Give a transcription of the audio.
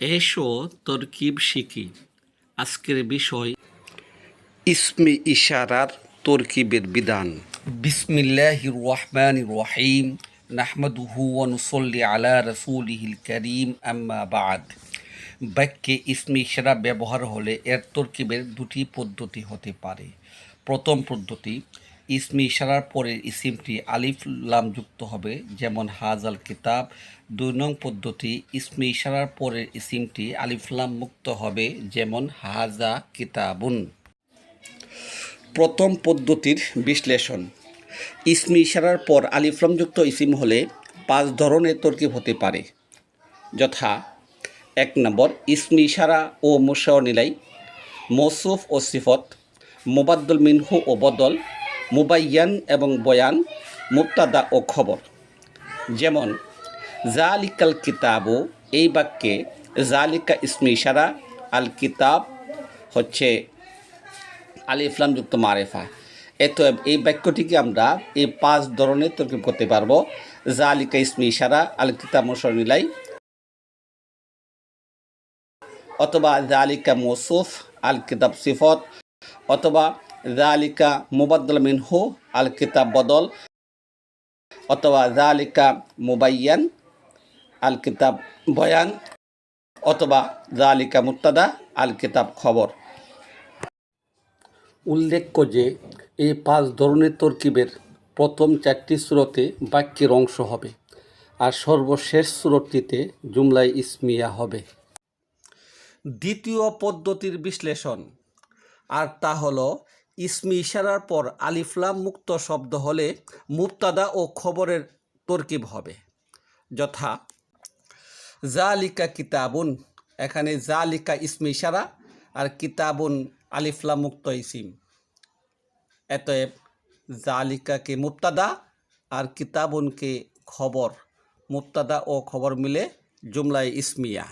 এসো তরকিব শিখি। আজকের বিষয় ইসমি ইশারার তরকিবের বিধান। বিসমিল্লাহির রহমানির রহিম। নাহমাদুহু ওয়া নুসাল্লি আলা রাসূলিহিল কারীম। আম্মা বাক্যে ইসমি ইশারা ব্যবহার হলে এর তরকিবের দুটি পদ্ধতি হতে পারে। প্রথম পদ্ধতি ইসমি ইশারার পরে ইসিমটি আলিফ লাম যুক্ত হবে, যেমন হাজাল কিতাব। দুই নং পদ্ধতি, ইসমি ইশারার পরের ইসিমটি আলিফ লাম মুক্ত হবে, যেমন হাজা কিতাবুন। প্রথম পদ্ধতির বিশ্লেষণ। ইসমি ইশারার পর আলিফলামযুক্ত ইসিম হলে পাঁচ ধরনের তরকিব হতে পারে। যথা, এক নম্বর, ইসমি ইশারা ও মুসাও নিলাই, মৌসুফ ও সিফত, মোবাদ্দুল মিনহু ও বদল মুবাইয়ান এবং বয়ান মুক্তাদা ও খবর। যেমন, জালিকাল কিতাবু এই বাক্যে জালিকা ইসমি ইশারা আল কিতাব হচ্ছে আলিফলাম যুক্ত মারেফা। এত, এই বাক্যটিকে আমরা এই পাঁচ ধরনের তরকিব করতে পারব। জালিকা ইসমি ইশারা আল কিতাব মুসরনিলাই অথবা জালিকা মৌসুফ আল কিতাব সিফত অথবা জালিকা মুবাদ্দল মিনহু আল কিতাব বদল অথবা জালিকা মুবাইয়ান আল কিতাব বয়ান অথবা জালিকা মুক্তাদা আল কিতাব খবর। উল্লেখ্য যে, এই পাঁচ ধরনের তরকিবের প্রথম চারটি সুরতে বাক্যের অংশ হবে আর সর্বশেষ সুরটিতে জুমলাই ইসমিয়া হবে। দ্বিতীয় পদ্ধতির বিশ্লেষণ, আর তা হলো ইসমি ইশারার পর আলিফলাম মুক্ত শব্দ হলে মুক্তাদা ও খবরের তরকিব হবে। যথা, জালিকা কিতাবুন, এখানে জালিকা ইসমি ইশারা আর কিতাবুন আলিফলা মুক্ত ইসিম। এতএব জালিকাকে মুক্তাদা আর কিতাবুনকে খবর মুক্তাদা ও খবর মিলে জুমলায় ইসমিয়া।